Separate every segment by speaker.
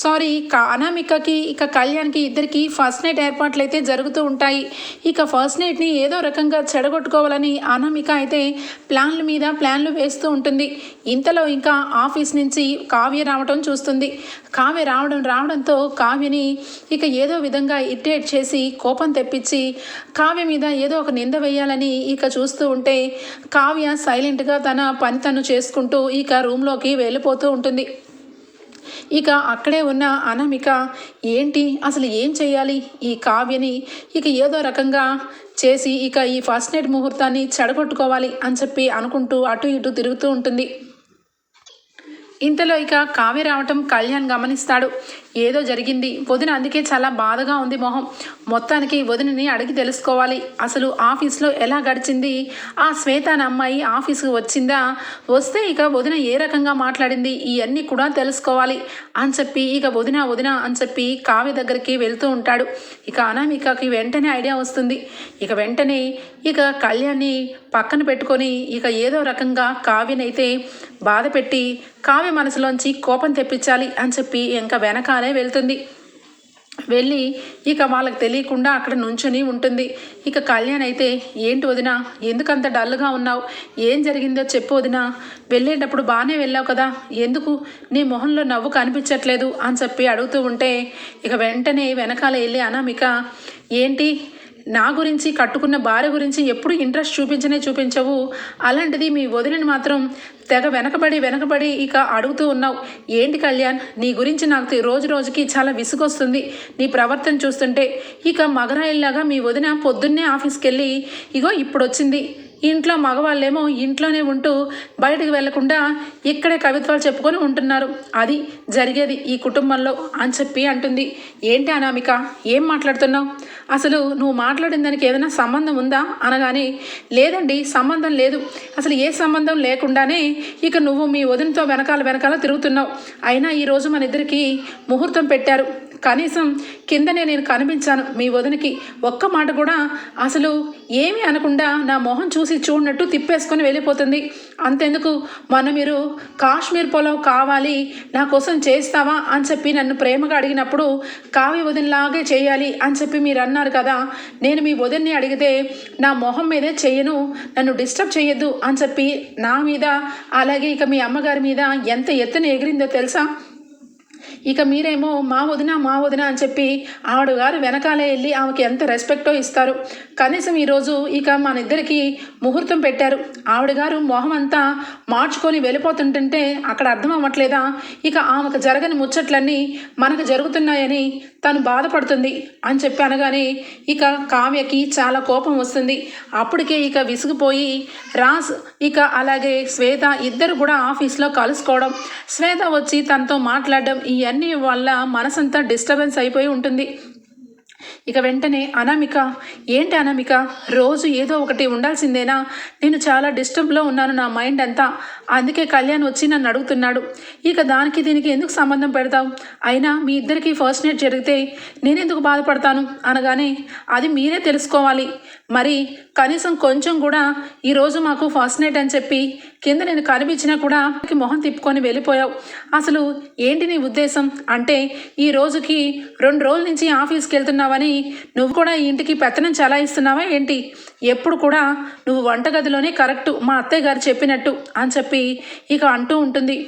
Speaker 1: Sorry అనామికకి ఇక కళ్యాణ్కి ఇద్దరికి ఫస్ట్ నైట్ ఏర్పాట్లు అయితే జరుగుతూ ఉంటాయి. ఇక ఫస్ట్ నైట్ని ఏదో రకంగా చెడగొట్టుకోవాలని అనామిక అయితే ప్లాన్ల మీద ప్లాన్లు వేస్తూ ఉంటుంది. ఇంతలో ఇంకా ఆఫీస్ నుంచి కావ్య రావడం చూస్తుంది. కావ్య రావడం రావడంతో కావ్యని ఇక ఏదో విధంగా ఇరిటేట్ చేసి కోపం తెప్పించి కావ్య మీద ఏదో ఒక నింద వేయాలని ఇక చూస్తూ ఉంటే కావ్య సైలెంట్గా తన పని తను చేసుకుంటూ ఇక రూమ్లోకి వెళ్ళిపోతూ ఉంటుంది. ఇక అక్కడే ఉన్న అనామిక ఏంటి? అసలు ఏం చేయాలి ఈ కావ్యని ఇక ఏదో రకంగా చేసి ఇక ఈ ఫస్ట్ నైట్ ముహూర్తాన్ని చెడగొట్టుకోవాలి అని చెప్పి అనుకుంటూ అటు ఇటు తిరుగుతూ ఉంటుంది. ఇంతలో ఇక కావ్య రావటం కళ్యాణ్ గమనిస్తాడు. ఏదో జరిగింది. వదిన అందుకే చాలా బాధగా ఉంది మొహం. మొత్తానికి వదినని అడిగి తెలుసుకోవాలి. అసలు ఆఫీస్లో ఎలా గడిచింది? ఆ శ్వేత అనే అమ్మాయి ఆఫీస్కి వచ్చిందా? వస్తే ఇక వదిన ఏ రకంగా మాట్లాడింది? ఇవన్నీ కూడా తెలుసుకోవాలి. అని చెప్పి ఇక వదిన వదిన అని చెప్పి కావ్య దగ్గరికి వెళ్తూ ఉంటాడు. ఇక అనామికకి వెంటనే ఐడియా వస్తుంది. ఇక వెంటనే ఇక కళ్యాణ్ని పక్కన పెట్టుకొని ఇక ఏదో రకంగా కావ్యనైతే బాధ పెట్టి కావ్య మనసులోంచి కోపం తెప్పించాలి అని చెప్పి ఇంకా వెనకాలే వెళ్తుంది. వెళ్ళి ఇక వాళ్ళకి తెలియకుండా అక్కడ నుంచుని ఉంటుంది. ఇక కళ్యాణ్ అయితే ఏంటి వదిన ఎందుకంత డల్గా ఉన్నావు? ఏం జరిగిందో చెప్పు వదిన. వెళ్ళేటప్పుడు బాగానే వెళ్ళావు కదా. ఎందుకు? నీ మొహంలో నవ్వు కనిపించట్లేదు అని చెప్పి అడుగుతూ ఉంటే ఇక వెంటనే వెనకాల వెళ్ళి అనామిక ఏంటి? నా గురించి కట్టుకున్న భార్య గురించి ఎప్పుడు ఇంట్రెస్ట్ చూపించనే చూపించవు. అలాంటిది మీ వదిలిని మాత్రం తెగ వెనకబడి వెనకబడి ఇక అడుగుతూ ఉన్నావు. ఏంటి కళ్యాణ్ నీ గురించి నాకు రోజు రోజుకి చాలా విసుగొస్తుంది. నీ ప్రవర్తన చూస్తుంటే ఇక మగరాయిల్లాగా మీ వదిన పొద్దున్నే ఆఫీస్కి వెళ్ళి ఇగో ఇప్పుడు వచ్చింది ఇంట్లో మగవాళ్ళేమో ఇంట్లోనే ఉంటూ బయటకు వెళ్ళకుండా ఇక్కడే కవిత్వాలు చెప్పుకొని ఉంటున్నారు. అది జరిగేది ఈ కుటుంబంలో అని చెప్పి అంటుంది. ఏంటి అనామిక? ఏం మాట్లాడుతున్నావు? అసలు నువ్వు మాట్లాడిన దానికి ఏదైనా సంబంధం ఉందా? అనగానే లేదండి సంబంధం లేదు. అసలు ఏ సంబంధం లేకుండానే ఇక నువ్వు మీ వదినతో వెనకాల వెనకాల తిరుగుతున్నావు. అయినా ఈరోజు మన ఇద్దరికి ముహూర్తం పెట్టారు. కనీసం కిందనే నేను కనిపించాను. మీ వదినకి ఒక్క మాట కూడా అసలు ఏమీ అనకుండా నా మొహం చూసి చూడనట్టు తిప్పేసుకొని వెళ్ళిపోతుంది. అంతెందుకు? మొన్న మీరు కాశ్మీర్ పొలం కావాలి నా కోసం చేస్తావా అని చెప్పి నన్ను ప్రేమగా అడిగినప్పుడు కావ్య వదినలాగే చేయాలి అని చెప్పి మీరు అన్నారు కదా. నేను మీ వదిన్ని అడిగితే నా మొహం మీదే చెయ్యను నన్ను డిస్టర్బ్ చేయొద్దు అని చెప్పి నా మీద అలాగే ఇక మీ అమ్మగారి మీద ఎంత ఎత్తున ఎగిరిందో తెలుసా? ఇక మీరేమో మా వదిన మా వదిన అని చెప్పి ఆవిడ గారు వెనకాలే వెళ్ళి ఆమెకి ఎంత రెస్పెక్టో ఇస్తారు. కనీసం ఈరోజు ఇక మన ఇద్దరికి ముహూర్తం పెట్టారు. ఆవిడ గారు మొహం అంతా మార్చుకొని వెళ్ళిపోతుంటుంటే అక్కడ అర్థం అవ్వట్లేదా? ఇక ఆమెకు జరగని ముచ్చట్లన్నీ మనకు జరుగుతున్నాయని తను బాధపడుతుంది అని చెప్పి అనగానే ఇక కావ్యకి చాలా కోపం వస్తుంది. అప్పటికే ఇక విసిగిపోయి రాజ్ ఇక అలాగే శ్వేత ఇద్దరు కూడా ఆఫీస్లో కలుసుకోవడం. శ్వేత వచ్చి తనతో మాట్లాడడం ఇవన్నీ వల్ల మనసంతా డిస్టర్బెన్స్ అయిపోయి ఉంటుంది. ఇక వెంటనే అనామిక ఏంటి అనామిక? రోజు ఏదో ఒకటి ఉండాల్సిందేనా? నేను చాలా డిస్టర్బ్లో ఉన్నాను నా మైండ్ అంతా. అందుకే కళ్యాణ్ వచ్చి నన్ను అడుగుతున్నాడు. ఇక దానికి దీనికి ఎందుకు సంబంధం పెడతావు? అయినా మీ ఇద్దరికి ఫస్ట్ నైట్ జరిగితే నేను ఎందుకు బాధపడతాను? అనగానే అది మీరే తెలుసుకోవాలి. మరి కనీసం కొంచెం కూడా ఈరోజు మాకు ఫస్ట్ నైట్ అని చెప్పి కింద నేను కనిపించినా కూడా మొహం తిప్పుకొని వెళ్ళిపోయావు. అసలు ఏంటి నీ ఉద్దేశం? అంటే ఈ రోజుకి రెండు రోజుల నుంచి ఆఫీస్కి చేస్తున్నావని నువ్వు కూడా ఈ ఇంటికి పెత్తనం చలాయిస్తున్నావా ఏంటి? ఎప్పుడు కూడా నువ్వు వంటగదిలోనే కరెక్ట్ మా అత్తయ్య గారు చెప్పినట్టు అని చెప్పి ఇక అంటూ ఉంటుంది.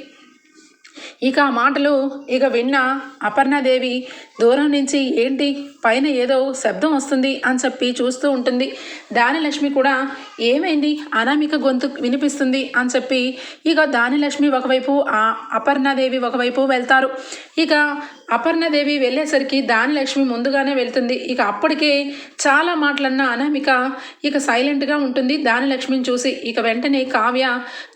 Speaker 1: ఇక ఆ మాటలు ఇక విన్న అపర్ణాదేవి దూరం నుంచి ఏంటి? పైన ఏదో శబ్దం వస్తుంది అని చెప్పి చూస్తూ ఉంటుంది. దానిలక్ష్మి కూడా ఏమైంది? అనామిక గొంతు వినిపిస్తుంది అని చెప్పి ఇక దానిలక్ష్మి ఒకవైపు ఆ అపర్ణాదేవి ఒకవైపు వెళ్తారు. ఇక అపర్ణదేవి వెళ్ళేసరికి దానిలక్ష్మి ముందుగానే వెళ్తుంది. ఇక అప్పటికే చాలా మాటలన్న అనామిక ఇక సైలెంట్గా ఉంటుంది దానిలక్ష్మిని చూసి. ఇక వెంటనే కావ్య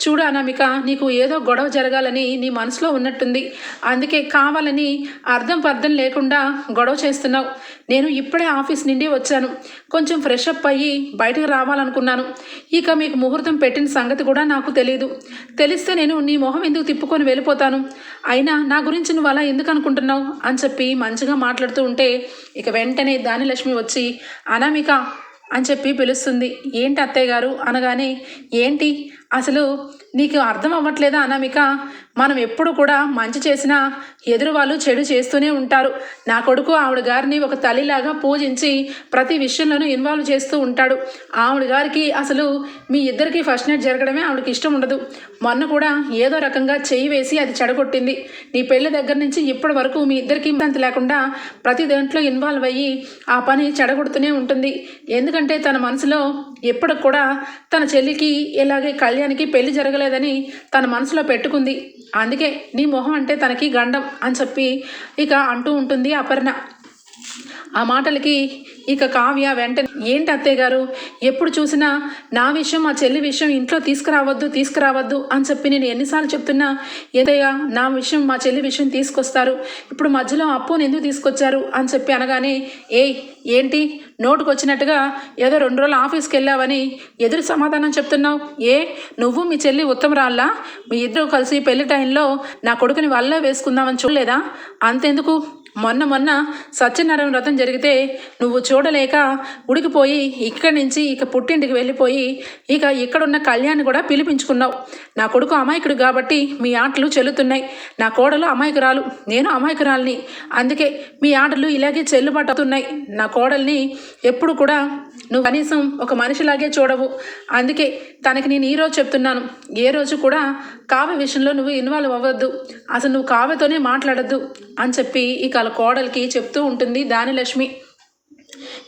Speaker 1: చూడు అనామిక నీకు ఏదో గొడవ జరగాలని నీ మనసులో ఉన్నట్టుంది. అందుకే కావాలని అర్థం పర్థం లేకుండా గొడవ చేస్తున్నావు. నేను ఇప్పుడే ఆఫీస్ నుండి వచ్చాను. కొంచెం ఫ్రెష్ అప్ అయ్యి బయటకు రావాలనుకున్నాను. ఇక మీకు ముహూర్తం పెట్టిన సంగతి కూడా నాకు తెలియదు తెలిస్తే నేను నీ మొహం ఎందుకు తిప్పుకొని వెళ్ళిపోతాను? అయినా నా గురించి నువ్వు అలా ఎందుకు అనుకుంటున్నావు? అని చెప్పి మంచిగా మాట్లాడుతూ ఉంటే ఇక వెంటనే దానిలక్ష్మి వచ్చి అనామిక అని చెప్పి పిలుస్తుంది. ఏంటి అత్తయ్య గారు? అనగానే ఏంటి? అసలు నీకు అర్థం అవ్వట్లేదా అనామిక? మనం ఎప్పుడు కూడా మంచి చేసినా ఎదురు వాళ్ళు చెడు చేస్తూనే ఉంటారు. నా కొడుకు ఆవిడ గారిని ఒక తల్లిలాగా పూజించి ప్రతి విషయంలోనూ ఇన్వాల్వ్ చేస్తూ ఉంటాడు. ఆవిడ గారికి అసలు మీ ఇద్దరికి ఫస్ట్ నైట్ జరగడమే ఆవిడకి ఇష్టం ఉండదు. మొన్న కూడా ఏదో రకంగా చేయి వేసి అది చెడగొట్టింది. నీ పెళ్ళి దగ్గర నుంచి ఇప్పటి వరకు మీ ఇద్దరికి అంత లేకుండా ప్రతి దాంట్లో ఇన్వాల్వ్ అయ్యి ఆ పని చెడగొడుతూనే ఉంటుంది. ఎందుకంటే తన మనసులో ఎప్పటికి కూడా తన చెల్లికి ఇలాగే కళ్యాణ్కి పెళ్ళి చేయలేదని తన మనసులో పెట్టుకుంది. అందుకే నీ మొహం అంటే తనకి గండం అని చెప్పి ఇక అంటూ ఉంటుంది అపర్ణ. ఆ మాటలకి ఇక కావ్య వెంటనే ఏంటి అత్తయ్య గారు? ఎప్పుడు చూసినా నా విషయం మా చెల్లి విషయం ఇంట్లో తీసుకురావద్దు తీసుకురావద్దు అని చెప్పి నేను ఎన్నిసార్లు చెప్తున్నా. ఏదయ్యా నా విషయం మా చెల్లి విషయం తీసుకొస్తారు. ఇప్పుడు మధ్యలో అప్పుని ఎందుకు తీసుకొచ్చారు? అని చెప్పి అనగానే ఏయ్ ఏంటి? నోటుకు వచ్చినట్టుగా ఏదో రెండు రోజులు ఆఫీస్కి వెళ్ళావని ఎదురు సమాధానం చెప్తున్నావు. ఏ? నువ్వు మీ చెల్లి ఉత్తమరాల్లా మీ ఇద్దరు కలిసి పెళ్ళి టైంలో నా కొడుకుని వల్ల వేసుకుందామని చూడలేదా? అంతెందుకు? మొన్న మొన్న సత్యనారాయణ వ్రతం జరిగితే నువ్వు చూడలేక ఉడికిపోయి ఇక్కడి నుంచి ఇక పుట్టింటికి వెళ్ళిపోయి ఇక ఇక్కడున్న కళ్యాణ్ కూడా పిలిపించుకున్నావు. నా కొడుకు అమాయకుడు కాబట్టి మీ ఆటలు చెల్లుతున్నాయి. నా కోడలు అమాయకురాలు నేను అమాయకురాలిని. అందుకే మీ ఆటలు ఇలాగే చెల్లుబాటు అవుతున్నాయి. నా కోడల్ని ఎప్పుడు కూడా నువ్వు కనీసం ఒక మనిషిలాగే చూడవు. అందుకే తనకి నేను ఈరోజు చెప్తున్నాను. ఏ రోజు కూడా కావ్య విషయంలో నువ్వు ఇన్వాల్వ్ అవ్వద్దు. అసలు నువ్వు కావ్యతోనే మాట్లాడద్దు అని చెప్పి ఇక కోడలికి చెప్తూ ఉంటుంది దానిలక్ష్మి.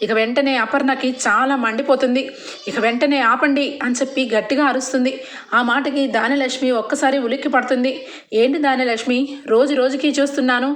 Speaker 1: ఇక వెంటనే అపర్ణకి చాలా మండిపోతుంది. ఇక వెంటనే ఆపండి అని చెప్పి గట్టిగా అరుస్తుంది. ఆ మాటకి దానిలక్ష్మి ఒక్కసారి ఉలిక్కి పడుతుంది. ఏంటి దానిలక్ష్మి రోజు రోజుకి చూస్తున్నాను.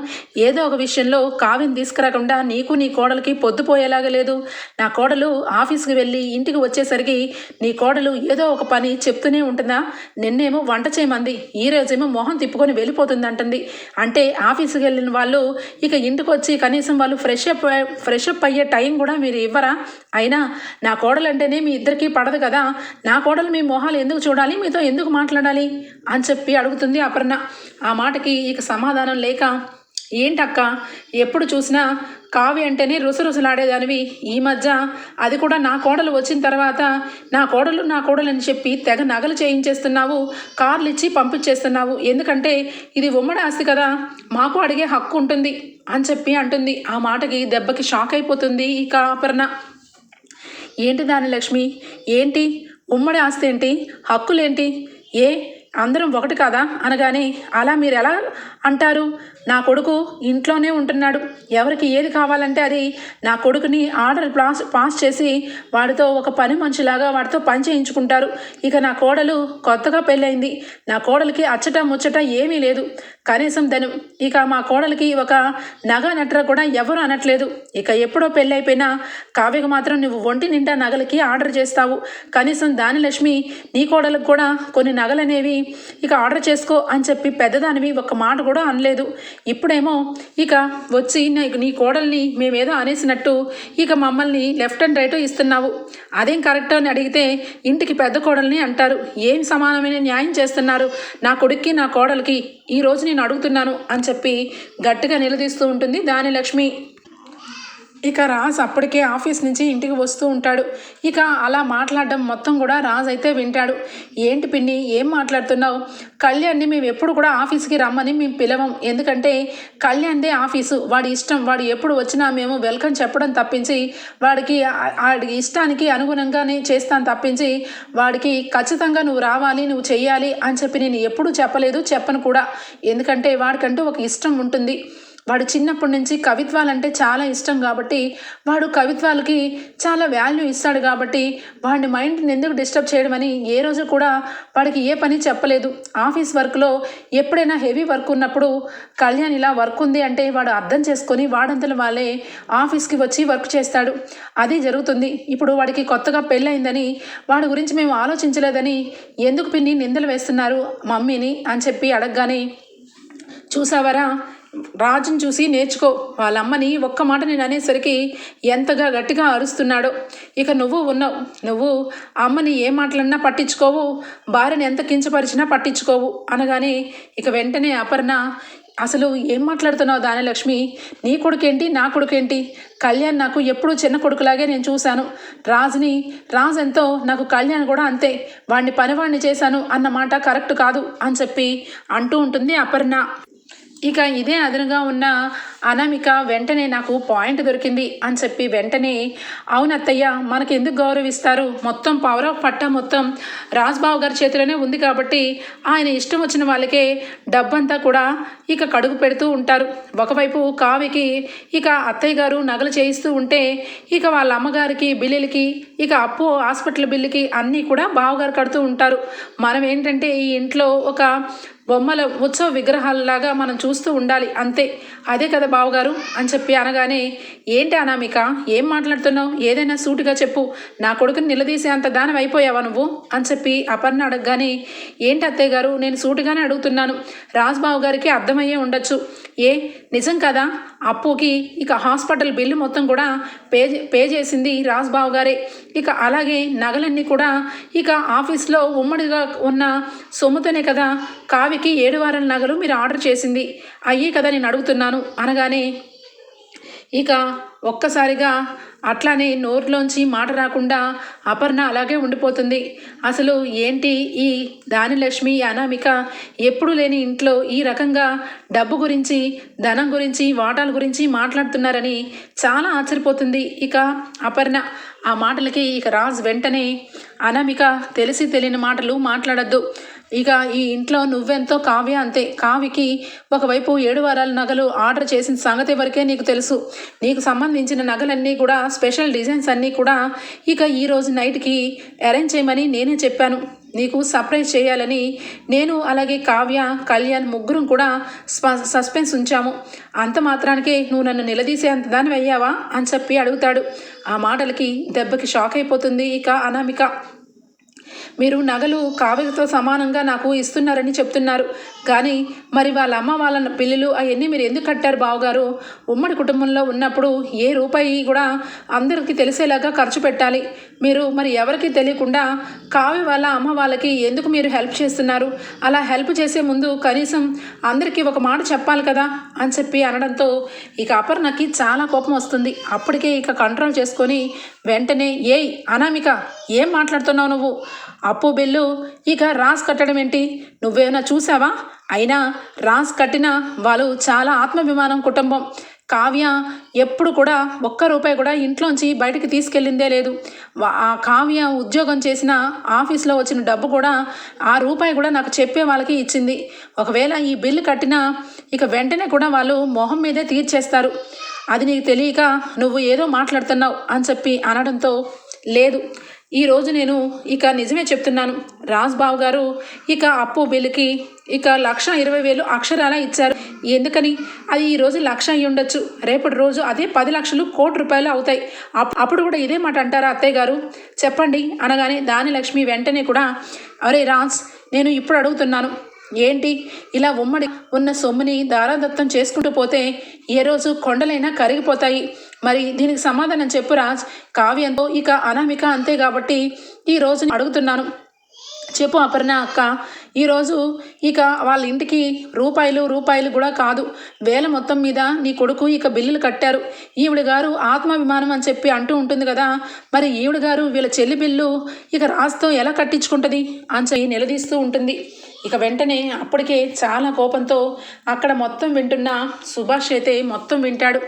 Speaker 1: ఏదో ఒక విషయంలో కావ్యం తీసుకురాకుండా నీకు నీ కోడలికి పొద్దుపోయేలాగా లేదు. నా కోడలు ఆఫీస్కి వెళ్ళి ఇంటికి వచ్చేసరికి నీ కోడలు ఏదో ఒక పని చెప్తూనే ఉంటుందా? నిన్నేమో వంట చేయమంది. ఈ రోజేమో మొహం తిప్పుకొని వెళ్ళిపోతుంది అంటుంది అంటే ఆఫీస్కి వెళ్ళిన వాళ్ళు ఇక ఇంటికి వచ్చి కనీసం వాళ్ళు ఫ్రెష్ అప్ ఫ్రెష్ అప్ అయ్యే టైం కూడా మీరు ఇవ్వరా? అయినా నా కోడలు అంటేనే మీ ఇద్దరికీ పడదు కదా. నా కోడలు మీ మొహాలు ఎందుకు చూడాలి? మీతో ఎందుకు మాట్లాడాలి? అని చెప్పి అడుగుతుంది అపర్ణ. ఆ మాటకి ఇక సమాధానం లేక ఏంటక్క? ఎప్పుడు చూసినా కావి అంటేనే రుసరుసలాడేదానివి. ఈ మధ్య అది కూడా నా కోడలు వచ్చిన తర్వాత నా కోడలు నా కోడలు అని చెప్పి తెగ నగలు చేయించేస్తున్నావు కార్లు ఇచ్చి పంపించేస్తున్నావు. ఎందుకంటే ఇది ఉమ్మడి ఆస్తి కదా మాకు అడిగే హక్కు ఉంటుంది అని చెప్పి అంటుంది. ఆ మాటకి దెబ్బకి షాక్ అయిపోతుంది ఇక అపర్ణ ఏంటి దాని లక్ష్మి? ఏంటి? ఉమ్మడి ఆస్తి ఏంటి? హక్కులేంటి? ఏ? అందరం ఒకటి కాదా? అనగానే అలా మీరు ఎలా అంటారు? నా కొడుకు ఇంట్లోనే ఉంటున్నాడు. ఎవరికి ఏది కావాలంటే అది. నా కొడుకుని ఆర్డర్ పాస్ పాస్ చేసి వాడితో ఒక పని మనిషిలాగా వాడితో పని చేయించుకుంటారు. ఇక నా కోడలు కొత్తగా పెళ్ళైంది నా కోడలికి అచ్చట ముచ్చట ఏమీ లేదు. కనీసం ధను ఇక మా కోడలికి ఒక నగ నట్ర కూడా ఎవరు అనట్లేదు. ఇక ఎప్పుడో పెళ్ళైపోయినా కావ్యకు మాత్రం నువ్వు ఒంటి నిండా నగలకి ఆర్డర్ చేస్తావు. కనీసం దానిలక్ష్మి నీ కోడలకు కూడా కొన్ని నగలు అనేవి ఇక ఆర్డర్ చేసుకో అని చెప్పి పెద్దదానివి ఒక మాట కూడా అనలేదు. ఇప్పుడేమో ఇక వచ్చి నీ- నీ కోడల్ని మేమేదో అనేసినట్టు ఇక మమ్మల్ని లెఫ్ట్ అండ్ రైట్ ఇస్తున్నావు. అదేం కరెక్ట్ అని అడిగితే ఇంటికి పెద్ద కోడల్ని అంటారు. ఏం సమానమైన న్యాయం చేస్తున్నారు? నా కొడుక్కి నా కోడలికి ఈ రోజు నేను అడుగుతున్నాను అని చెప్పి గట్టిగా నిలదీస్తూ ఉంటుంది. దాని లక్ష్మి ఇక రాజ్ అప్పటికే ఆఫీస్ నుంచి ఇంటికి వస్తూ ఉంటాడు. ఇక అలా మాట్లాడడం మొత్తం కూడా రాజ్ అయితే వింటాడు. ఏంటి పిన్ని ఏం మాట్లాడుతున్నావు? కళ్యాణ్ని మేము ఎప్పుడు కూడా ఆఫీస్కి రమ్మని మేము పిలవం. ఎందుకంటే కళ్యాణ్దే ఆఫీసు. వాడి ఇష్టం వాడు ఎప్పుడు వచ్చినా మేము వెల్కమ్ చెప్పడం తప్పించి వాడికి వాడి ఇష్టానికి అనుగుణంగానే చేస్తాను తప్పించి వాడికి ఖచ్చితంగా నువ్వు రావాలి నువ్వు చెయ్యాలి అని చెప్పి నేను ఎప్పుడూ చెప్పలేదు చెప్పను కూడా. ఎందుకంటే వాడికంటూ ఒక ఇష్టం ఉంటుంది. వాడు చిన్నప్పటి నుంచి కవిత్వాలంటే చాలా ఇష్టం కాబట్టి వాడు కవిత్వాలకి చాలా వాల్యూ ఇస్తాడు కాబట్టి వాడి మైండ్ని ఎందుకు డిస్టర్బ్ చేయడం అని ఏ రోజు కూడా వాడికి ఏ పని చెప్పలేదు. ఆఫీస్ వర్క్లో ఎప్పుడైనా హెవీ వర్క్ ఉన్నప్పుడు కళ్యాణ్ ఇలా వర్క్ ఉంది అంటే వాడు అర్థం చేసుకొని వాడంతల వాళ్ళే ఆఫీస్కి వచ్చి వర్క్ చేస్తాడు. అది జరుగుతుంది. ఇప్పుడు వాడికి కొత్తగా పెళ్ళయిందని వాడి గురించి మేము ఆలోచించలేదని ఎందుకు పిన్ని నిందలు వేస్తున్నారు మమ్మీని అని చెప్పి అడగగానే చూసావరా? రాజుని చూసి నేర్చుకో. వాళ్ళ అమ్మని ఒక్క మాట నేను అనేసరికి ఎంతగా గట్టిగా అరుస్తున్నాడో. ఇక నువ్వు ఉన్నావు. నువ్వు అమ్మని ఏ మాటలన్నా పట్టించుకోవు. భార్యని ఎంత కించపరిచినా పట్టించుకోవు. అనగానే ఇక వెంటనే అపర్ణ అసలు ఏం మాట్లాడుతున్నావు దానలక్ష్మి? నీ కొడుకేంటి? నా కొడుకేంటి? కళ్యాణ్ నాకు ఎప్పుడూ చిన్న కొడుకులాగే నేను చూశాను. రాజుని రాజు ఎంతో నాకు కళ్యాణ్ కూడా అంతే. వాడిని పనివాణ్ణి చేశాను అన్న మాట కరెక్ట్ కాదు అని చెప్పి అంటూ ఉంటుంది అపర్ణ. ఇక ఇదే అదనుగా ఉన్న అనామిక వెంటనే నాకు పాయింట్ దొరికింది అని చెప్పి వెంటనే అవునత్తయ్య మనకి ఎందుకు గౌరవిస్తారు? మొత్తం పవర్ ఆఫ్ పట్టా మొత్తం రాజ్బాబు గారి చేతిలోనే ఉంది కాబట్టి ఆయన ఇష్టం వచ్చిన వాళ్ళకే డబ్బంతా కూడా ఇక కడుగు పెడుతూ ఉంటారు. ఒకవైపు కావికి ఇక అత్తయ్య గారు నగలు చేయిస్తూ ఉంటే ఇక వాళ్ళ అమ్మగారికి బిల్లులకి ఇక అప్పు హాస్పిటల్ బిల్లుకి అన్నీ కూడా బావగారు కడుతూ ఉంటారు. మనం ఏంటంటే ఈ ఇంట్లో ఒక బొమ్మల ఉత్సవ విగ్రహాలలాగా మనం చూస్తూ ఉండాలి. అంతే. అదే కదా బావగారు? అని చెప్పి అనగానే ఏంటి అనామిక? ఏం మాట్లాడుతున్నావు? ఏదైనా సూటిగా చెప్పు. నా కొడుకుని నిలదీసే అంత దానం అయిపోయావా నువ్వు? అని చెప్పి అపర్ణ అడగగానే ఏంటి అత్తయ్య గారు? నేను సూటిగానే అడుగుతున్నాను. రాజ్బాబు గారికి అర్థమయ్యే ఉండొచ్చు. ఏ? నిజం కదా? అప్పుకి ఇక హాస్పిటల్ బిల్లు మొత్తం కూడా పే పే చేసింది రాజ్బాబు గారే ఇక అలాగే నగలన్నీ కూడా ఇక ఆఫీస్లో ఉమ్మడిగా ఉన్న సొమ్ముతోనే కదా కావికి ఏడు వారాల నగలు మీరు ఆర్డర్ చేసింది. అయ్యే కదా నేను అడుగుతున్నాను. అనగానే ఇక ఒక్కసారిగా అట్లానే నోరులోంచి మాట రాకుండా అపర్ణ అలాగే ఉండిపోతుంది. అసలు ఏంటి ఈ దానిలక్ష్మి అనామిక ఎప్పుడు లేని ఇంట్లో ఈ రకంగా డబ్బు గురించి ధనం గురించి వాటాల గురించి మాట్లాడుతున్నారని చాలా ఆశ్చర్యపోతుంది. ఇక అపర్ణ ఆ మాటలకి ఇక రాజ్ వెంటనే అనామిక తెలిసి తెలియని మాటలు మాట్లాడద్దు. ఇక ఈ ఇంట్లో నువ్వెంతో కావ్య అంతే. కావికి ఒకవైపు ఏడు వారాల నగలు ఆర్డర్ చేసిన సంగతి వరకే నీకు తెలుసు. నీకు సంబంధించిన నగలన్నీ కూడా స్పెషల్ డిజైన్స్ అన్నీ కూడా ఇక ఈ రోజు నైట్కి అరేంజ్ చేయమని నేనే చెప్పాను. నీకు సర్ప్రైజ్ చేయాలని నేను అలాగే కావ్య కళ్యాణ్ ముగ్గురం కూడా స్ప- సస్పెన్స్ ఉంచాము. అంత మాత్రానికే నువ్వు నన్ను నిలదీసే అంత దాని వెయ్యావా అని చెప్పి అడుగుతాడు. ఆ మాటలకి దెబ్బకి షాక్ అయిపోతుంది ఇక అనామిక. మీరు నగలు కావలితో సమానంగా నాకు ఇస్తున్నారని చెప్తున్నారు. కానీ మరి వాళ్ళ అమ్మ వాళ్ళ పిల్లలు అవన్నీ మీరు ఎందుకు కట్టారు బావగారు? ఉమ్మడి కుటుంబంలో ఉన్నప్పుడు ఏ రూపాయి కూడా అందరికీ తెలిసేలాగా ఖర్చు పెట్టాలి. మీరు మరి ఎవరికి తెలియకుండా కావి వాళ్ళ అమ్మ వాళ్ళకి ఎందుకు మీరు హెల్ప్ చేస్తున్నారు? అలా హెల్ప్ చేసే ముందు కనీసం అందరికీ ఒక మాట చెప్పాలి కదా అని చెప్పి అనడంతో ఇక అపర్ణకి చాలా కోపం వస్తుంది. అప్పటికే ఇక కంట్రోల్ చేసుకొని వెంటనే ఏయ్ అనామిక ఏం మాట్లాడుతున్నావు నువ్వు? అప్పు బిల్లు ఇక రాసి కట్టడం ఏంటి? నువ్వేమైనా చూసావా? అయినా రాజ్ కట్టిన వాళ్ళు చాలా ఆత్మాభిమానం కుటుంబం. కావ్య ఎప్పుడు కూడా ఒక్క రూపాయి కూడా ఇంట్లోంచి బయటకు తీసుకెళ్ళిందే లేదు. ఆ కావ్య ఉద్యోగం చేసిన ఆఫీస్లో వచ్చిన డబ్బు కూడా ఆ రూపాయి కూడా నాకు చెప్పే వాళ్ళకి ఇచ్చింది. ఒకవేళ ఈ బిల్లు కట్టినా ఇక వెంటనే కూడా వాళ్ళు మొహం మీదే తీర్చేస్తారు. అది నీకు తెలియక నువ్వు ఏదో మాట్లాడుతున్నావు అని చెప్పి అనడంతో లేదు. ఈరోజు నేను ఇక నిజమే చెప్తున్నాను. రాజ్బాబు గారు ఇక అప్పు బిల్లుకి ఇక లక్ష ఇరవై వేలు అక్షరాల ఇచ్చారు. ఎందుకని? అది ఈరోజు లక్ష అయి ఉండొచ్చు. రేపటి రోజు అదే పది లక్షలు కోటి రూపాయలు అవుతాయి. అప్- అప్పుడు కూడా ఇదే మాట అంటారా అత్తయ్య గారు? చెప్పండి అనగానే దాని లక్ష్మి వెంటనే కూడా అరే రాజ్ నేను ఇప్పుడు అడుగుతున్నాను. ఏంటి? ఇలా ఉమ్మడి ఉన్న సొమ్ముని దారాదత్తం చేసుకుంటూ పోతే ఏ రోజు కొండలైనా కరిగిపోతాయి. మరి దీనికి సమాధానం చెప్పు రాజ్. కావ్యంతో ఇక అనామిక అంతే కాబట్టి ఈ రోజు అడుగుతున్నాను. చెప్పు అపర్ణ అక్క ఈరోజు ఇక వాళ్ళ ఇంటికి రూపాయలు రూపాయలు కూడా కాదు. వేల మొత్తం మీద నీ కొడుకు ఇక బిల్లులు కట్టారు. ఈవిడ గారు ఆత్మాభిమానం అని చెప్పి అంటూ ఉంటుంది కదా. మరి ఈవిడ గారు వీళ్ళ చెల్లి బిల్లు ఇక రాజుతో ఎలా కట్టించుకుంటుంది అని చెప్పి నిలదీస్తూ ఉంటుంది. ఇక వెంటనే అప్పటికే చాలా కోపంతో అక్కడ మొత్తం వింటున్న సుభాష్ అయితే మొత్తం వింటాడు.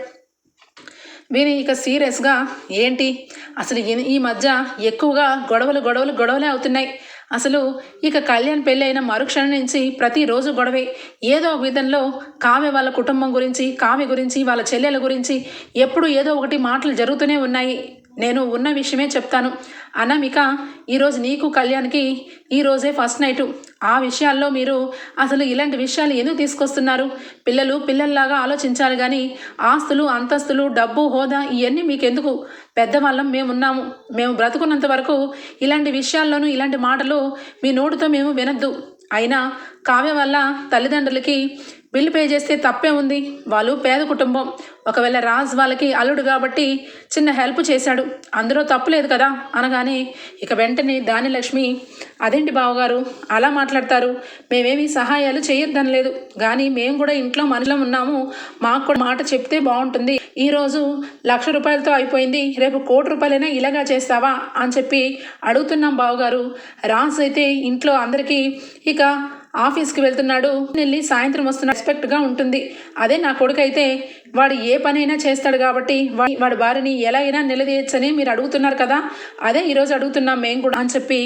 Speaker 1: మీరు ఇక సీరియస్గా ఏంటి? అసలు ఈ- ఈ మధ్య ఎక్కువగా గొడవలు గొడవలు గొడవలే అవుతున్నాయి. అసలు ఇక కళ్యాణ్ పెళ్ళి అయిన మరుక్షణం నుంచి ప్రతిరోజు గొడవే. ఏదో ఒక విధంలో కావ్య వాళ్ళ కుటుంబం గురించి కావ్య గురించి వాళ్ళ చెల్లెల గురించి ఎప్పుడు ఏదో ఒకటి మాటలు జరుగుతూనే ఉన్నాయి. నేను ఉన్న విషయమే చెప్తాను. అనామిక ఈరోజు నీకు కళ్యాణ్కి ఈరోజే ఫస్ట్ నైట్. ఆ విషయాల్లో మీరు అసలు ఇలాంటి విషయాలు ఎందుకు తీసుకొస్తున్నారు? పిల్లలు పిల్లల్లాగా ఆలోచించాలి కానీ ఆస్తులు అంతస్తులు డబ్బు హోదా ఇవన్నీ మీకెందుకు? పెద్దవాళ్ళం మేము ఉన్నాము. మేము బ్రతుకున్నంత వరకు ఇలాంటి విషయాల్లోనూ ఇలాంటి మాటలు మీ నోటితో మేము వినద్దు. అయినా కావ్య వల్ల తల్లిదండ్రులకి బిల్లు పే చేస్తే తప్పే ఉంది. వాళ్ళు పేద కుటుంబం. ఒకవేళ రాజ్ వాళ్ళకి అల్లుడు కాబట్టి చిన్న హెల్ప్ చేశాడు అందులో తప్పులేదు కదా అనగానే ఇక వెంటనే దానిలక్ష్మి అదేంటి బావగారు? అలా మాట్లాడతారు. మేమేమి సహాయాలు చేయొద్దనలేదు కానీ మేము కూడా ఇంట్లో మనలో ఉన్నాము. మాకు కూడా మాట చెప్తే బాగుంటుంది ఈరోజు లక్ష రూపాయలతో అయిపోయింది. రేపు కోటి రూపాయలైనా ఇలాగా చేస్తావా? అని చెప్పి అడుగుతున్నాం బావగారు. రాజ్ అయితే ఇంట్లో అందరికీ ఇక ఆఫీస్కి వెళ్తున్నాడు. వెళ్ళి సాయంత్రం వస్తున్న రెస్పెక్ట్గా ఉంటుంది. అదే నా కొడుకు అయితే వాడు ఏ పనైనా చేస్తాడు కాబట్టి వా- వాడి భార్యని ఎలా అయినా నిలదీయచ్చని మీరు అడుగుతున్నారు కదా? అదే ఈరోజు అడుగుతున్నాం మేము కూడా అని చెప్పి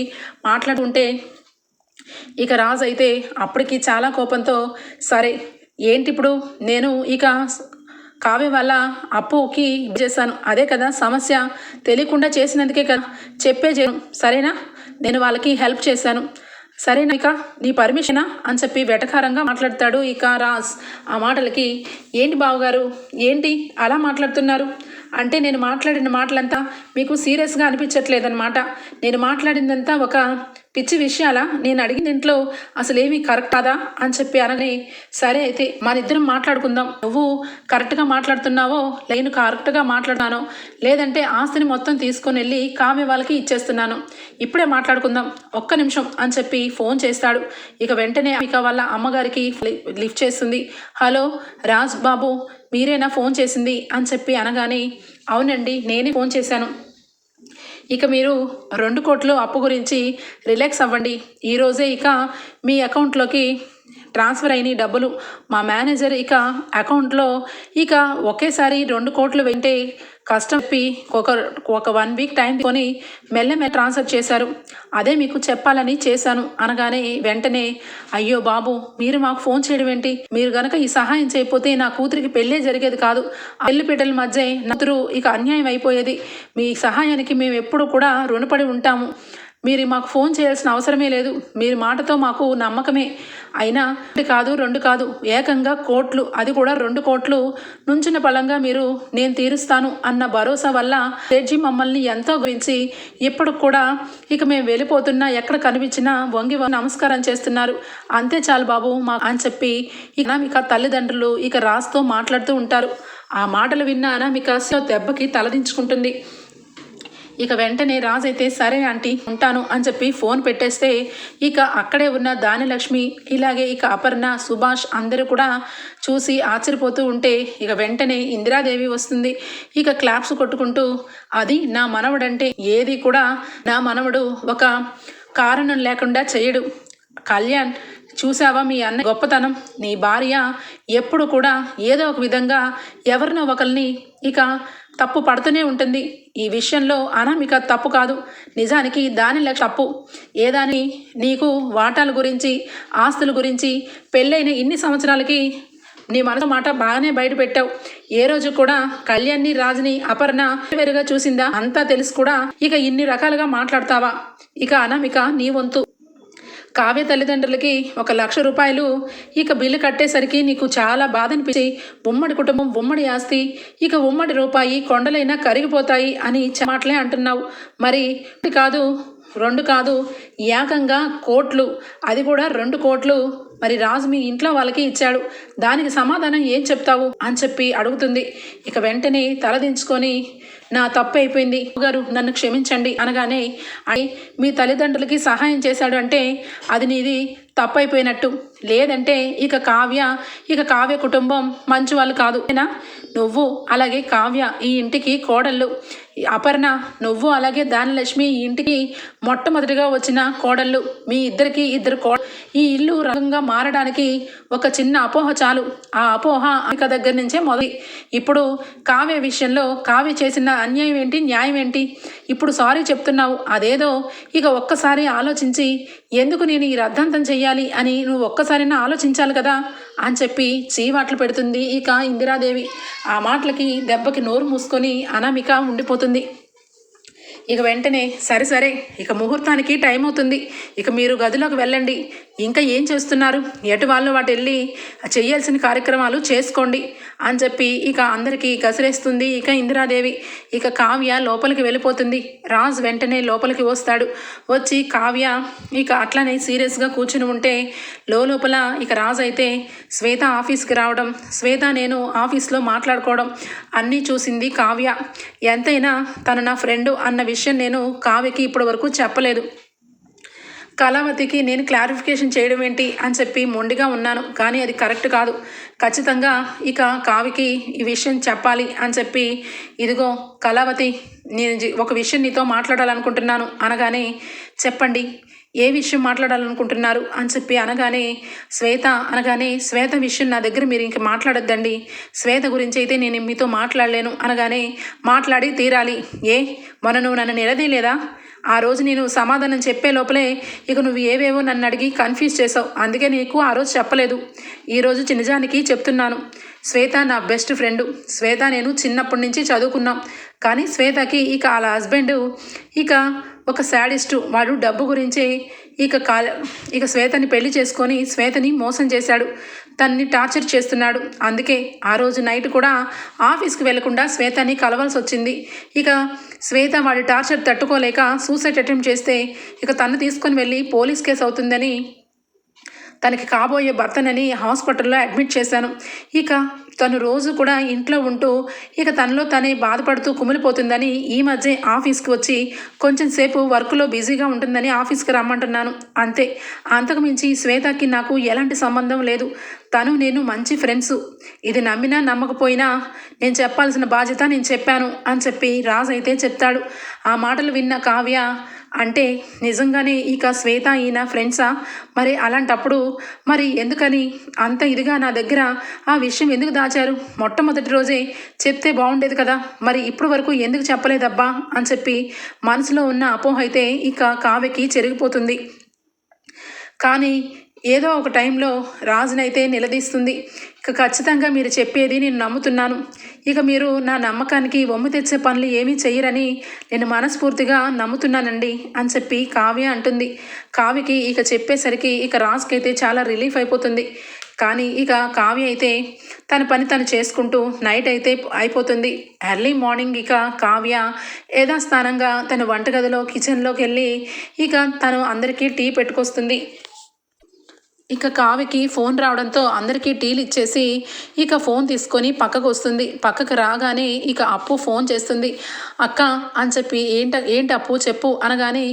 Speaker 1: మాట్లాడుతుంటే ఇక రాజు అయితే అప్పటికి చాలా కోపంతో సరే ఏంటి ఇప్పుడు? నేను ఇక కావ్య వల్ల అప్పుకి చేశాను. అదే కదా సమస్య. తెలియకుండా చేసినందుకే కదా చెప్పే చేయను సరేనా? నేను వాళ్ళకి హెల్ప్ చేశాను. సరేనా ఇక నీ పర్మిషనా? అని చెప్పి వెటకారంగా మాట్లాడతాడు ఇక రాజ్ ఆ మాటలకి ఏంటి బావగారు? ఏంటి? అలా మాట్లాడుతున్నారు? అంటే నేను మాట్లాడిన మాటలంతా మీకు సీరియస్గా అనిపించట్లేదన్నమాట. నేను మాట్లాడిందంతా ఒక పిచ్చి విషయాలా? నేను అడిగిన ఇంట్లో అసలు ఏమీ కరెక్ట్ కాదా అని చెప్పి అనని సరే అయితే మన ఇద్దరం మాట్లాడుకుందాం. నువ్వు కరెక్ట్గా మాట్లాడుతున్నావో నేను కరెక్ట్గా మాట్లాడినానో లేదంటే ఆస్తిని మొత్తం తీసుకొని వెళ్ళి కామె వాళ్ళకి ఇచ్చేస్తున్నాను. ఇప్పుడే మాట్లాడుకుందాం. ఒక్క నిమిషం అని చెప్పి ఫోన్ చేస్తాడు. ఇక వెంటనే ఇక వాళ్ళ అమ్మగారికి లిఫ్ట్ చేస్తుంది. హలో రాజ్ బాబు మీరేనా ఫోన్ చేసింది అని చెప్పి అనగానే అవునండి నేనే ఫోన్ చేశాను. ఇక మీరు రెండు కోట్లు అప్పు గురించి రిలాక్స్ అవ్వండి. ఈరోజే ఇక మీ అకౌంట్లోకి ట్రాన్స్ఫర్ అయిన డబ్బులు మా మేనేజర్ ఇక అకౌంట్లో ఇక ఒకేసారి రెండు కోట్లు వెంటే కష్టం ఒక ఒక వన్ వీక్ టైం కొని మెల్లమెల్ల ట్రాన్స్ఫర్ చేశారు. అదే మీకు చెప్పాలని చేశాను అనగానే వెంటనే అయ్యో బాబు మీరు మాకు ఫోన్ చేయడం ఏంటి? మీరు గనక ఈ సహాయం చేయకపోతే నా కూతురికి పెళ్ళే జరిగేది కాదు. ఆ మధ్య నతురు ఇక అన్యాయం అయిపోయేది. మీ సహాయానికి మేము ఎప్పుడు కూడా రుణపడి ఉంటాము. మీరు మాకు ఫోన్ చేయాల్సిన అవసరమే లేదు. మీరు మాటతో మాకు నమ్మకమే. అయినా ఒకటి కాదు రెండు కాదు ఏకంగా కోట్లు అది కూడా రెండు కోట్లు నుంచిన బలంగా మీరు నేను తీరుస్తాను అన్న భరోసా వల్ల జడ్జి మమ్మల్ని ఎంతో గురించి ఇప్పుడు కూడా ఇక మేము వెళ్ళిపోతున్నా ఎక్కడ కనిపించినా వంగి నమస్కారం చేస్తున్నారు. అంతే చాలు బాబు మా అని చెప్పి ఇక అనామిక తల్లిదండ్రులు ఇక రాస్తూ మాట్లాడుతూ ఉంటారు. ఆ మాటలు విన్న అనామిక దెబ్బకి తలదించుకుంటుంది. ఇక వెంటనే రాజు అయితే సరే ఆంటీ ఉంటాను అని చెప్పి ఫోన్ పెట్టేస్తే ఇక అక్కడే ఉన్న దానిలక్ష్మి ఇలాగే ఇక అపర్ణ సుభాష్ అందరూ కూడా చూసి ఆశ్చర్యపోతూ ఉంటే ఇక వెంటనే ఇందిరాదేవి వస్తుంది. ఇక క్లాప్స్ కొట్టుకుంటూ అది నా మనవడంటే ఏది కూడా నా మనవడు ఒక కారణం లేకుండా చేయడు. కళ్యాణ్ చూసావా మీ అన్న గొప్పతనం? నీ భార్య ఎప్పుడు కూడా ఏదో ఒక విధంగా ఎవరినో ఒకరిని ఇక తప్పు పడుతూనే ఉంటుంది. ఈ విషయంలో అనామిక తప్పు కాదు. నిజానికి దాని లక్ష తప్పు ఏదాని నీకు వాటాల గురించి ఆస్తుల గురించి పెళ్ళైన ఇన్ని సంవత్సరాలకి నీ మనసు మాట బాగానే బయటపెట్టావు ఏ రోజు కూడా కళ్యాణ్ని రాజుని అపర్ణ వేరుగా చూసిందా? అంతా తెలుసు కూడా ఇక ఇన్ని రకాలుగా మాట్లాడతావా? ఇక అనామిక నీ వంతు కావ్య తల్లిదండ్రులకి ఒక లక్ష రూపాయలు ఇక బిల్లు కట్టేసరికి నీకు చాలా బాధ అనిపించి ఉమ్మడి కుటుంబం ఉమ్మడి ఆస్తి ఇక ఉమ్మడి రూపాయి కొండలైనా కరిగిపోతాయి అని మాటలే అంటున్నావు. మరి కాదు రెండు కాదు ఏకంగా కోట్లు అది కూడా రెండు కోట్లు. మరి రాజు మీ ఇంట్లో వాళ్ళకి ఇచ్చాడు. దానికి సమాధానం ఏం చెప్తావు? అని చెప్పి అడుగుతుంది. ఇక వెంటనే తలదించుకొని నా తప్పు అయిపోయింది. గారు నన్ను క్షమించండి అనగానే అని మీ తల్లిదండ్రులకి సహాయం చేశాడు అంటే అది నీది తప్పు అయిపోయినట్టు లేదంటే ఇక కావ్య ఇక కావ్య కుటుంబం మంచి వాళ్ళు కాదు. ఏనా నువ్వు అలాగే కావ్య ఈ ఇంటికి కోడళ్ళు. అపర్ణ నువ్వు అలాగే దానిలక్ష్మి ఈ ఇంటికి మొట్టమొదటిగా వచ్చిన కోడళ్ళు. మీ ఇద్దరికి ఇద్దరు కో ఈ ఇల్లు రంగంగా మారడానికి ఒక చిన్న అపోహ చాలు. ఆ అపోహ అమిక దగ్గర నుంచే మొదలు ఇప్పుడు కావ్య విషయంలో కావ్య చేసిన అన్యాయం ఏంటి న్యాయం ఏంటి? ఇప్పుడు సారీ చెప్తున్నావు. అదేదో ఇక ఒక్కసారి ఆలోచించి ఎందుకు నేను ఈ రద్దాంతం చెయ్యాలి అని నువ్వు ఒక్కసారైనా ఆలోచించాలి కదా అని చెప్పి చీవాట్లు పెడుతుంది ఇక ఇందిరాదేవి. ఆ మాటలకి దెబ్బకి నోరు మూసుకొని అనామిక ఉండిపోతుంది. ఇక వెంటనే సరే సరే ఇక ముహూర్తానికి టైం అవుతుంది. ఇక మీరు గదిలోకి వెళ్ళండి. ఇంకా ఏం చేస్తున్నారు? ఎటు వాళ్ళు వాటి వెళ్ళి చేయాల్సిన కార్యక్రమాలు చేసుకోండి. అని చెప్పి ఇక అందరికీ కసిరేస్తుంది ఇక ఇందిరాదేవి ఇక కావ్య లోపలికి వెళ్ళిపోతుంది. రాజ్ వెంటనే లోపలికి వస్తాడు. వచ్చి కావ్య ఇక అట్లనే సీరియస్గా కూర్చుని ఉంటే లోపల ఇక రాజ్ అయితే శ్వేత ఆఫీస్కి రావడం శ్వేత నేను ఆఫీస్లో మాట్లాడుకోవడం అన్నీ చూసింది కావ్య. ఎంతైనా తను నా ఫ్రెండు అన్న విషయం నేను కావ్యకి ఇప్పటి వరకు చెప్పలేదు. కళావతికి నేను క్లారిఫికేషన్ చేయడం ఏంటి అని చెప్పి మొండిగా ఉన్నాను. కానీ అది కరెక్ట్ కాదు. ఖచ్చితంగా ఇక కావికి ఈ విషయం చెప్పాలి అని చెప్పి ఇదిగో కళావతి నేను ఒక విషయం నీతో మాట్లాడాలనుకుంటున్నాను అనగానే చెప్పండి ఏ విషయం మాట్లాడాలనుకుంటున్నారు అని చెప్పి అనగానే శ్వేత అనగానే శ్వేత విషయం నా దగ్గర మీరు ఇంక మాట్లాడొద్దండి. శ్వేత గురించి అయితే నేను మీతో మాట్లాడలేను అనగానే మాట్లాడి తీరాలి. ఏ? మొన్న నువ్వు నన్ను నిలదీయలేదా ఆ రోజు నేను సమాధానం చెప్పే లోపలే ఇక నువ్వు ఏవేవో నన్ను అడిగి కన్ఫ్యూజ్ చేసావు. అందుకే నీకు ఆ రోజు చెప్పలేదు. ఈరోజు నిజానికి చెప్తున్నాను. శ్వేత నా బెస్ట్ ఫ్రెండ్ శ్వేత నేను చిన్నప్పటి నుంచి చదువుకున్నాం. కానీ శ్వేతకి ఇక వాళ్ళ హస్బెండ్ ఇక ఒక శాడిస్టు వాడు డబ్బు గురించి ఇక కాల ఇక శ్వేతని పెళ్ళి చేసుకొని శ్వేతని మోసం చేశాడు. తన్ని టార్చర్ చేస్తున్నాడు. అందుకే ఆ రోజు నైట్ కూడా ఆఫీస్కి వెళ్ళకుండా శ్వేతని కలవాల్సి వచ్చింది. ఇక శ్వేత వాడి టార్చర్ తట్టుకోలేక సూసైడ్ అటెంప్ట్ చేస్తే ఇక తను తీసుకొని వెళ్ళి పోలీస్ కేసు అవుతుందని తనకి కాబోయే భర్తనని హాస్పిటల్లో అడ్మిట్ చేశాను. ఇక తను రోజు కూడా ఇంట్లో ఉంటూ ఇక తనలో తనే బాధపడుతూ కుమిలిపోతుందని ఈ మధ్య ఆఫీస్కి వచ్చి కొంచెం సేపు వర్క్లో బిజీగా ఉంటుందని ఆఫీస్కి రమ్మంటున్నాను. అంతే. అంతకుమించి శ్వేతకి నాకు ఎలాంటి సంబంధం లేదు. తను నేను మంచి ఫ్రెండ్స్. ఇది నమ్మినా నమ్మకపోయినా నేను చెప్పాల్సిన బాధ్యత నేను చెప్పాను అని చెప్పి రాజు అయితే చెప్తాడు. ఆ మాటలు విన్న కావ్య అంటే నిజంగానే ఇక శ్వేత ఈయన ఫ్రెండ్సా? మరి అలాంటప్పుడు మరి ఎందుకని అంత ఇదిగా నా దగ్గర ఆ విషయం ఎందుకు దాచారు? మొట్టమొదటి రోజే చెప్తే బాగుండేది కదా. మరి ఇప్పుడు వరకు ఎందుకు చెప్పలేదబ్బా? అని చెప్పి మనసులో ఉన్న అపోహ అయితే ఇక కావ్యకి చెరిగిపోతుంది. కానీ ఏదో ఒక టైంలో రాజునైతే నిలదీస్తుంది. ఖచ్చితంగా మీరు చెప్పేది నేను నమ్ముతున్నాను. ఇక మీరు నా నమ్మకానికి వమ్ము తెచ్చే పనులు ఏమీ చెయ్యరని నేను మనస్ఫూర్తిగా నమ్ముతున్నానండి అని చెప్పి కావ్య అంటుంది. కావ్యకి ఇక చెప్పేసరికి ఇక రాజుకైతే చాలా రిలీఫ్ అయిపోతుంది. కానీ ఇక కావ్య అయితే తన పని తను చేసుకుంటూ నైట్ అయితే అయిపోతుంది. ఎర్లీ మార్నింగ్ ఇక కావ్య యథాస్థానంగా తన వంటగదిలో కిచెన్లోకి వెళ్ళి ఇక తను అందరికీ టీ పెట్టుకొస్తుంది. ఇక కావికి ఫోన్ రావడంతో అందరికీ టీలు ఇచ్చేసి ఇక ఫోన్ తీసుకొని పక్కకు వస్తుంది. పక్కకు రాగానే ఇక అప్పు ఫోన్ చేస్తుంది. అక్క అని చెప్పి ఏంట ఏంటి అప్పు చెప్పు అనగానే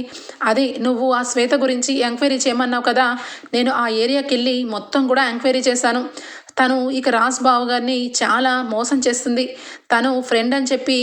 Speaker 1: అదే నువ్వు ఆ శ్వేత గురించి ఎంక్వైరీ చేయమన్నావు కదా నేను ఆ ఏరియాకి వెళ్ళి మొత్తం కూడా ఎంక్వైరీ చేశాను. తను ఇక రాజ్ బావ గారిని చాలా మోసం చేస్తుంది. తను ఫ్రెండ్ అని చెప్పి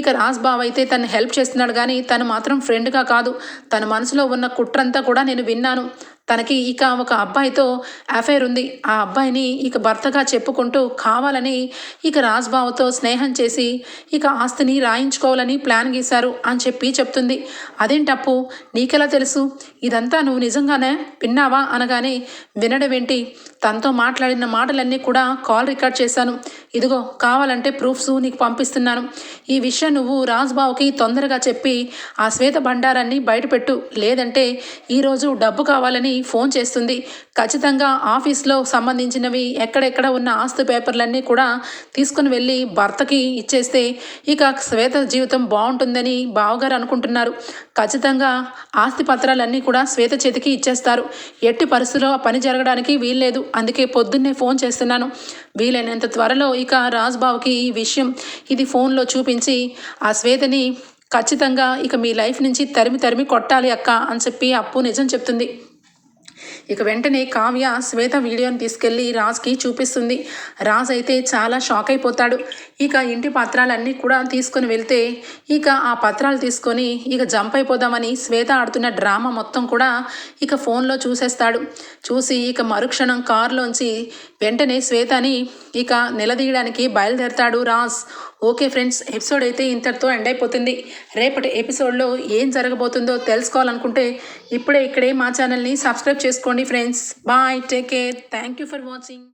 Speaker 1: ఇక రాజ్ బావ అయితే తను హెల్ప్ చేస్తున్నాడు కానీ తను మాత్రం ఫ్రెండ్గా కాదు. తన మనసులో ఉన్న కుట్రంతా కూడా నేను విన్నాను. తనకి ఇక ఒక అబ్బాయితో అఫైర్ ఉంది. ఆ అబ్బాయిని ఇక భర్తగా చెప్పుకుంటూ కావాలని ఇక రాజ్బావతో స్నేహం చేసి ఇక ఆస్తిని రాయించుకోవాలని ప్లాన్ గీశారు అని చెప్పి చెప్తుంది. అదేంటప్పు నీకెలా తెలుసు? ఇదంతా నువ్వు నిజంగానే విన్నావా? అనగానే వినడమేంటి తనతో మాట్లాడిన మాటలన్నీ కూడా కాల్ రికార్డ్ చేశాను. ఇదిగో కావాలంటే ప్రూఫ్స్ నీకు పంపిస్తున్నాను. ఈ విషయం నువ్వు రాజ్బావుకి తొందరగా చెప్పి ఆ శ్వేత భండారాన్ని బయటపెట్టు. లేదంటే ఈరోజు డబ్బు కావాలని ఫోన్ చేస్తుంది. ఖచ్చితంగా ఆఫీస్లో సంబంధించినవి ఎక్కడెక్కడ ఉన్న ఆస్తి పేపర్లన్నీ కూడా తీసుకుని వెళ్ళి భర్తకి ఇచ్చేస్తే ఇక శ్వేత జీవితం బాగుంటుందని బావగారు అనుకుంటున్నారు. ఖచ్చితంగా ఆస్తి పత్రాలన్నీ కూడా శ్వేత చేతికి ఇచ్చేస్తారు. ఎట్టి పరిస్థితిలో పని జరగడానికి వీల్లేదు. అందుకే పొద్దున్నే ఫోన్ చేస్తున్నాను. వీలైనంత త్వరలో ఇక రాజ్బాబుకి ఈ విషయం ఇది ఫోన్లో చూపించి ఆ శ్వేతని ఖచ్చితంగా ఇక మీ లైఫ్ నుంచి తరిమి తరిమి కొట్టాలి అక్క అని చెప్పి అప్పు నిజం చెప్తుంది. ఇక వెంటనే కావ్య శ్వేత వీడియోని తీసుకెళ్ళి రాజ్కి చూపిస్తుంది. రాజ్ అయితే చాలా షాక్ అయిపోతాడు. ఇక ఇంటి పత్రాలన్నీ కూడా తీసుకొని వెళ్తే ఇక ఆ పత్రాలు తీసుకొని ఇక జంప్ అయిపోదామని శ్వేత ఆడుతున్న డ్రామా మొత్తం కూడా ఇక ఫోన్లో చూసేస్తాడు. చూసి ఇక మరుక్షణం కారులోంచి వెంటనే శ్వేతని ఇక నిలదీయడానికి బయలుదేరతాడు రాజ్. ఓకే ఫ్రెండ్స్ ఎపిసోడ్ అయితే ఇంతటితో ఎండ్ అయిపోతుంది. రేపటి ఎపిసోడ్లో ఏం జరగబోతుందో తెలుసుకోవాలనుకుంటే ఇప్పుడే ఇక్కడే మా ఛానల్ని సబ్స్క్రైబ్ చేసుకోండి friends. Bye take care. Thank you for watching.